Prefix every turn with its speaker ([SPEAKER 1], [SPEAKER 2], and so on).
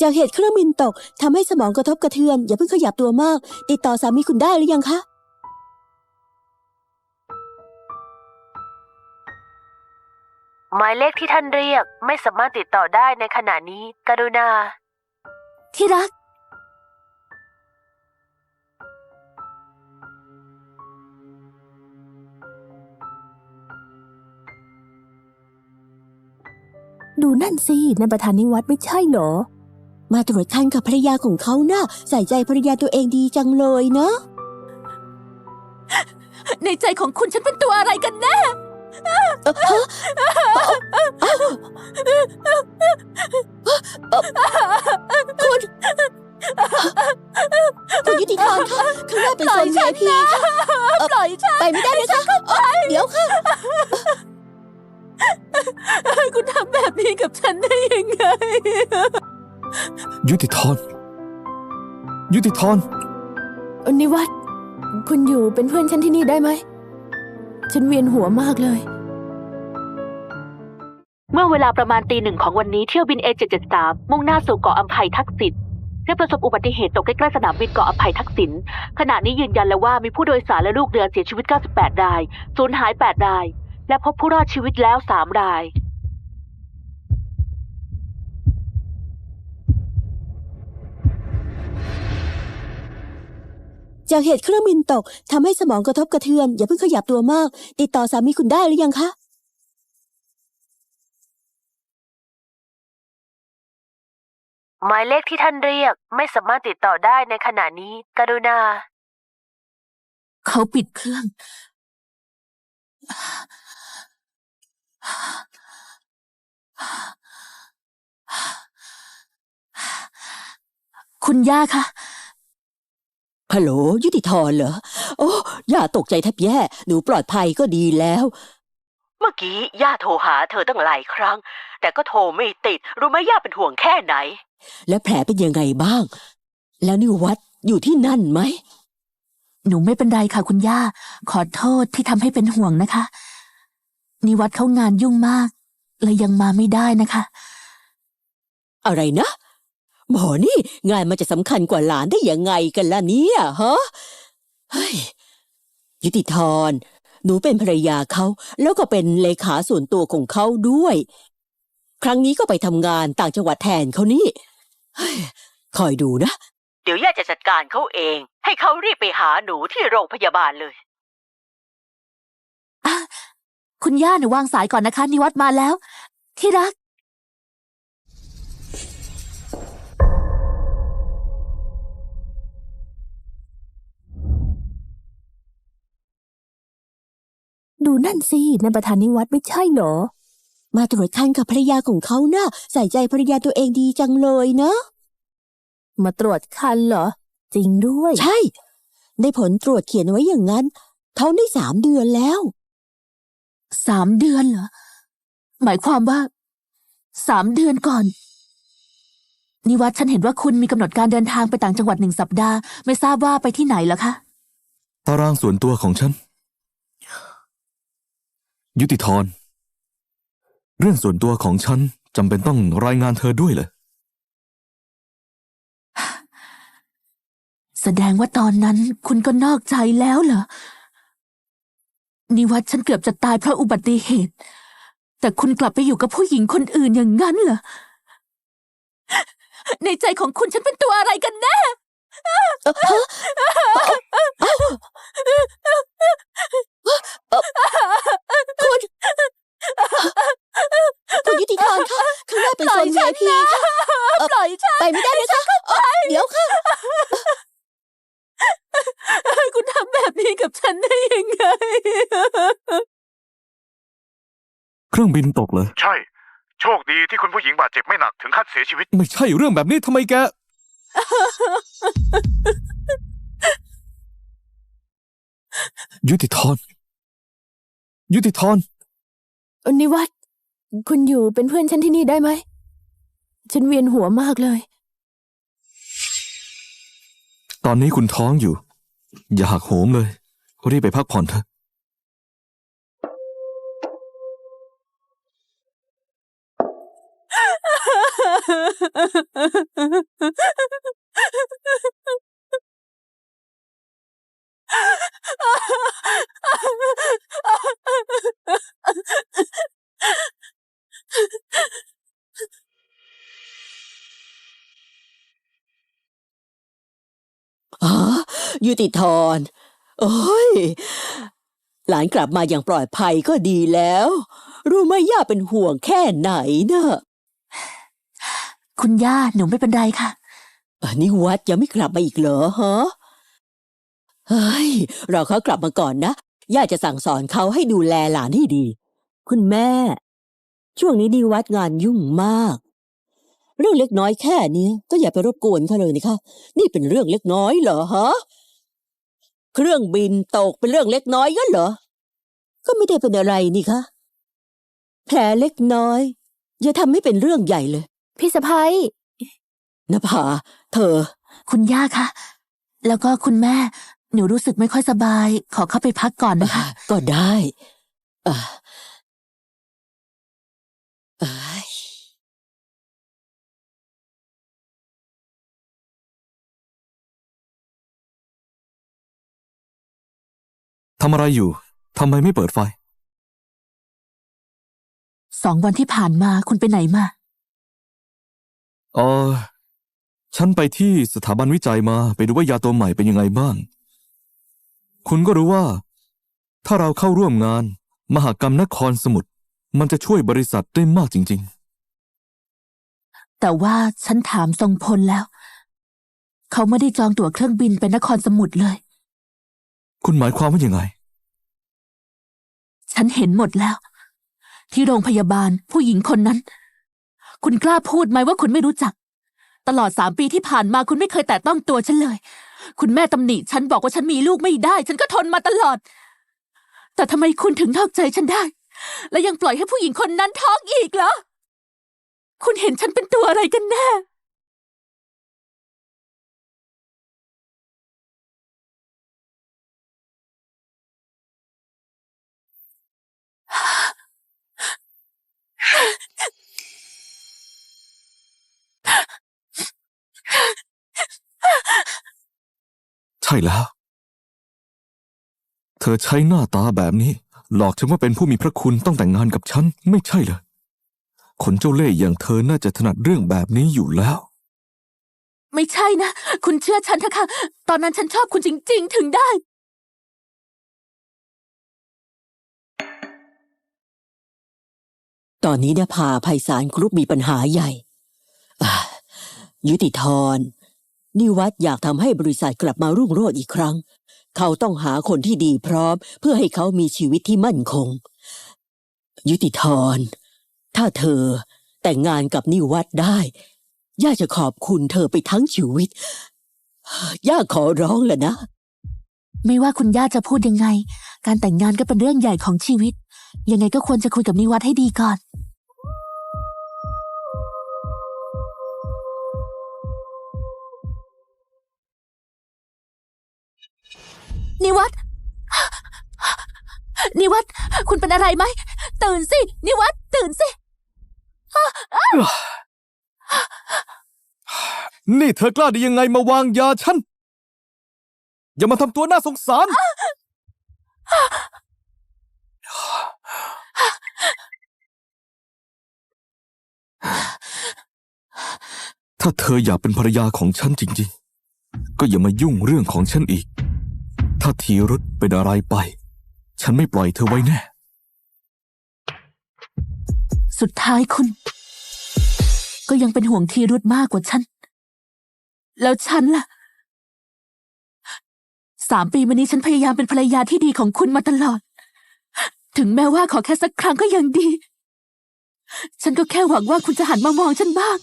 [SPEAKER 1] จากเหตุเครื่องบินตกทำให้สมองกระทบกระเทือน อย่าเพิ่งขยับตัวมาก ติดต่อสามีคุณได้หรือยังคะ
[SPEAKER 2] หมายเลขที่ท่านเรียกไม่สามารถติดต่อได้ในขณะนี้ กรุณา
[SPEAKER 1] ที่รัก ดูนั่นสินั่นประธานนิวัฒน์ไม่ใช่เหรอ มาตรวจคันกับภรรยาของเขานะ่ะใส่ใจภรรยาตัวเองดีจังเลยเนาะ
[SPEAKER 3] ในใจของคุณฉันเป็นตัวอะไรกันแน่
[SPEAKER 1] คุณยุติธรคะข้างหน้าเป็นโซน VIP ค่ะ
[SPEAKER 3] ปล่อยฉัน
[SPEAKER 1] ไปไม่ได้นะคะเอ่อเดี๋ยวค่ะ
[SPEAKER 3] คุณทำแบบนี้กับฉันได้ยังไง
[SPEAKER 4] ยุติธร ยุติธร
[SPEAKER 3] นิวัฒน์คุณอยู่เป็นเพื่อนฉันที่นี่ได้ไหม ฉันเวียนหัวมากเลย
[SPEAKER 2] เมื่อเวลาประมาณตีหนึ่งของวันนี้เที่ยวบิน A773 มุ่งหน้าสู่เกาะอัมไพทักษิณได้ประสบอุบัติเหตุตกใกล้ๆสนามบินเกาะอัมไพทักษิณ ขณะนี้ยืนยันแล้วว่ามีผู้โดยสารและลูกเรือเสียชีวิต 98 ราย สูญหาย 8 ราย และพบผู้รอดชีวิตแล้ว 3 ราย
[SPEAKER 1] จากเหตุเครื่องบินตกทำให้สมองกระทบกระเทือน อย่าเพิ่งขยับตัวมาก ติดต่อสามีคุณได้หรือยังคะ
[SPEAKER 2] หมายเลขที่ท่านเรียกไม่สามารถติดต่อได้ในขณะนี้ กรุณา
[SPEAKER 3] เขาปิดเครื่อง คุณย่าคะ
[SPEAKER 1] ฮัลโหลยุติธรเหรอ โอ้อย่าตกใจแทบแย่ หนูปลอดภัยก็ดีแล้ว
[SPEAKER 2] เมื่อกี้ย่าโทรหาเธอตั้งหลายครั้ง แต่ก็โทรไม่ติด รู้ไหมย่าเป็นห่วงแค่ไหน
[SPEAKER 1] และแผลเป็นยังไงบ้าง แล้วนิวัดอยู่ที่นั่นไหม
[SPEAKER 3] หนูไม่เป็นไรค่ะคุณย่า ขอโทษที่ทำให้เป็นห่วงนะคะ นิวัฒน์เขางานยุ่งมาก เลยยังมาไม่ได้นะคะ
[SPEAKER 1] อะไรนะ หมอนี่ งานมันจะสำคัญกว่าหลานได้ยังไงกันล่ะเนี่ยฮะเฮ้ยยุติธรหนูเป็นภรรยาเขา แล้วก็เป็นเลขาส่วนตัวของเขาด้วย ครั้งนี้ก็ไปทำงานต่างจังหวัดแทนเขานี่เฮ้ยคอยดูนะ
[SPEAKER 2] เดี๋ยวย่าจะจัดการเขาเอง ให้เขารีบไปหาหนูที่โรงพยาบาลเลย
[SPEAKER 3] คุณย่าหนูวางสายก่อนนะคะนิวัฒน์มาแล้ว ที่รัก ดูนั่นสินั่นประธานนิวัฒน์ไม่ใช่เหรอ
[SPEAKER 1] มาตรวจคันกับภรรยาของเขานะ่ะใส่ใจภรรยาตัวเองดีจังเลยเนาะ
[SPEAKER 3] มาตรวจคันเหรอ จริงด้วย
[SPEAKER 1] ใช่ ได้ผลตรวจเขียนไว้อย่างนั้นท้องได้สามเดือนแล้ว
[SPEAKER 3] สามเดือนเหรอ หมายความว่า สามเดือนก่อน นิวัฒน์ฉันเห็นว่าคุณมีกำหนดการเดินทางไปต่างจังหวัดหนึ่งสัปดาห์ ไม่ทราบว่าไปที่ไหนเหรอคะ
[SPEAKER 4] ตารางส่วนตัวของฉัน ยุติธร เรื่องส่วนตัวของฉันจำเป็นต้องรายงานเธอด้วยเหรอ
[SPEAKER 3] แสดงว่าตอนนั้นคุณก็นอกใจแล้วเหรอ นิวัฒน์ฉันเกือบจะตายเพราะอุบัติเหตุ แต่คุณกลับไปอยู่กับผู้หญิงคนอื่นอย่างนั้นเหรอ ในใจของคุณฉันเป็นตัวอะไรกันแน่
[SPEAKER 1] คุณยุติธรคะข้างหน้าเป็นโซน VIP ค่ะ
[SPEAKER 3] ปล่อยฉัน
[SPEAKER 1] ไปไม่ได้นะคะเอ่อเดี๋ยวค่ะ
[SPEAKER 3] คุณทำแบบนี้กับฉันได้ยังไง
[SPEAKER 4] เครื่องบินตกเลย
[SPEAKER 5] ใช่ โชคดีที่คุณผู้หญิงบาดเจ็บไม่หนักถึงขั้นเสียชีวิต
[SPEAKER 4] ไม่ใช่เรื่องแบบนี้ทำไมแก ยุติธร ยุติธร
[SPEAKER 3] นิวัฒน์คุณอยู่เป็นเพื่อนฉันที่นี่ได้ไหม ฉันเวียนหัวมากเลย
[SPEAKER 4] ตอนนี้คุณท้องอยู่ อย่าหักโหมเลยรีบไปพักผ่อนเถอะ
[SPEAKER 1] ยุติธร โอ้ย หลานกลับมาอย่างปลอดภัยก็ดีแล้ว รู้ไหมย่าเป็นห่วงแค่ไหนเนะ
[SPEAKER 3] คุณย่าหนูไม่เป็นไรค่ะ
[SPEAKER 1] อันนี้วัดยังไม่กลับมาอีกเหรอฮะ เฮ้ย เราเขากลับมาก่อนนะ ย่าจะสั่งสอนเขาให้ดูแลหลานให้ดี คุณแม่ ช่วงนี้นิวัดงานยุ่งมาก เรื่องเล็กน้อยแค่เนี้ยก็อย่าไปรบกวนเขาเลยนะคะ นี่เป็นเรื่องเล็กน้อยเหรอฮะ เครื่องบินตกเป็นเรื่องเล็กน้อยงั้นเหรอ ก็ไม่ได้เป็นอะไรนี่คะ แผลเล็กน้อย อย่าทำให้เป็นเรื่องใหญ่เลย
[SPEAKER 6] พี่สะพ้ย
[SPEAKER 1] นภาเธอ
[SPEAKER 3] คุณย่าคะ แล้วก็คุณแม่ หนูรู้สึกไม่ค่อยสบาย ขอเข้าไปพักก่อนนะคะ
[SPEAKER 1] ก็ได้อ่าำ
[SPEAKER 4] อะไรอยู่ ทำไมไม่เปิดไฟ
[SPEAKER 3] สองวันที่ผ่านมาคุณไปไหนมา
[SPEAKER 4] เออฉันไปที่สถาบันวิจัยมาไปดูว่ายาตัวใหม่เป็นยังไงบ้าง คุณก็รู้ว่า ถ้าเราเข้าร่วมงาน มหากรรมนครสมุทรมันจะช่วยบริษัทได้มากจริง
[SPEAKER 3] แต่ว่าฉันถามทรงพลแล้ว เขาไม่ได้จองตั๋วเครื่องบินไปนครสมุทรเลย
[SPEAKER 4] ๆ คุณหมายความว่ายังไง
[SPEAKER 3] ฉันเห็นหมดแล้ว ที่โรงพยาบาลผู้หญิงคนนั้น คุณกล้าพูดไหมว่าคุณไม่รู้จัก ตลอดสามปีที่ผ่านมาคุณไม่เคยแตะต้องตัวฉันเลย คุณแม่ตำหนิฉันบอกว่าฉันมีลูกไม่ได้ ฉันก็ทนมาตลอด แต่ทำไมคุณถึงนอกใจฉันได้ และยังปล่อยให้ผู้หญิงคนนั้นท้องอีกเหรอ คุณเห็นฉันเป็นตัวอะไรกันแน่
[SPEAKER 4] ใช่แล้ว เธอใช้หน้าตาแบบนี้ หลอกฉันว่าเป็นผู้มีพระคุณต้องแต่งงานกับฉัน ไม่ใช่เลยคนเจ้าเล่ห์อย่างเธอน่าจะถนัดเรื่องแบบนี้อยู่แล้ว
[SPEAKER 3] ไม่ใช่นะ คุณเชื่อฉันเถอะค่ะ ตอนนั้นฉันชอบคุณจริง ๆ ถึงได้
[SPEAKER 1] ตอนนี้เนี่ยพาภัยสารกรุ๊ปมีปัญหาใหญ่ ยุติธรนิวัดอยากทำให้บริษัทกลับมารุ่งโรจน์อีกครั้ง เขาต้องหาคนที่ดีพร้อม เพื่อให้เขามีชีวิตที่มั่นคง ยุติธร ถ้าเธอแต่งงานกับนิวัดได้ย่าจะขอบคุณเธอไปทั้งชีวิต ย่าขอร้องแหละนะ
[SPEAKER 3] ไม่ว่าคุณย่าจะพูดยังไง การแต่งงานก็เป็นเรื่องใหญ่ของชีวิต ยังไงก็ควรจะคุยกับนิวัฒน์ให้ดีก่อน นิวัฒน์นิวัฒน์คุณเป็นอะไรไหม ตื่นสิ นิวัฒน์ตื่นสิ
[SPEAKER 4] นี่เธอกล้าได้ยังไงมาวางยาฉัน อย่ามาทำตัวน่าสงสาร ถ้าเธออยากเป็นภรรยาของฉันจริง ๆ ก็อย่ามายุ่งเรื่องของฉันอีก ถ้าทีรุธเป็นอะไรไป ฉันไม่ปล่อยเธอไว้แน่
[SPEAKER 3] สุดท้ายคุณ ก็ยังเป็นห่วงทีรุธมากกว่าฉัน แล้วฉันล่ะ สามปีมานี้ฉันพยายามเป็นภรรยาที่ดีของคุณมาตลอด ถึงแม้ว่าขอแค่สักครั้งก็ยังดี ฉันก็แค่หวังว่าคุณจะหันมามองฉันบ้าง